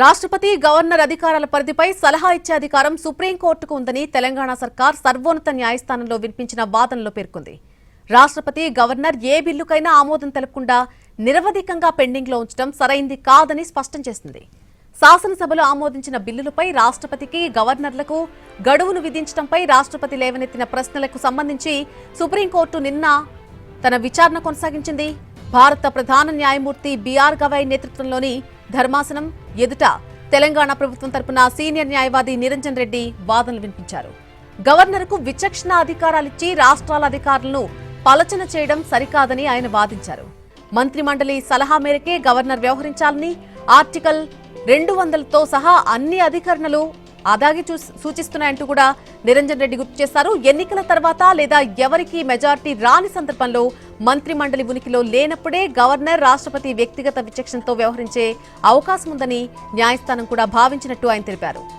రాష్ట్రపతి గవర్నర్ అధికారాల పరిధిపై సలహా ఇచ్చే అధికారం సుప్రీంకోర్టుకు ఉందని తెలంగాణ సర్కార్ సర్వోన్నత న్యాయస్థానంలో వినిపించిన వాదనలో పేర్కొంది. రాష్ట్రపతి గవర్నర్ ఏ బిల్లుకైనా ఆమోదం తెలపకుండా నిరవధికంగా పెండింగ్లో ఉంచడం సరైంది కాదని స్పష్టం చేసింది. శాసనసభలో ఆమోదించిన బిల్లులపై రాష్ట్రపతికి గవర్నర్లకు గడువును విధించడంపై రాష్ట్రపతి లేవనెత్తిన ప్రశ్నలకు సంబంధించి సుప్రీంకోర్టు నిన్న తన విచారణ కొనసాగించింది. భారత ప్రధాన న్యాయమూర్తి బీఆర్ గవై నేతృత్వంలోని ధర్మాసనం ఎదుట తెలంగాణ ప్రభుత్వం తరపున సీనియర్ న్యాయవాది నిరంజన్ రెడ్డి వాదనలు వినిపించారు. గవర్నర్కు విచక్షణ అధికారాలిచ్చి రాష్ట్రాల అధికారులను పలచన చేయడం సరికాదని ఆయన వాదించారు. మంత్రిమండలి సలహా మేరకే గవర్నర్ వ్యవహరించాలని ఆర్టికల్ రెండు వందలతో సహా అన్ని అధికరణలు అదాగి చూ- సూచిస్తున్నాయంటూ కూడా నిరంజన్ రెడ్డి గుర్తు చేశారు. ఎన్నికల తర్వాత లేదా ఎవరికి మెజార్టీ రాని సందర్భంలో మంత్రి మండలి ఉనికిలో లేనప్పుడే గవర్నర్ రాష్ట్రపతి వ్యక్తిగత విచక్షణతో వ్యవహరించే అవకాశం ఉందని న్యాయస్థానం కూడా భావించినట్టు ఆయన తెలిపారు.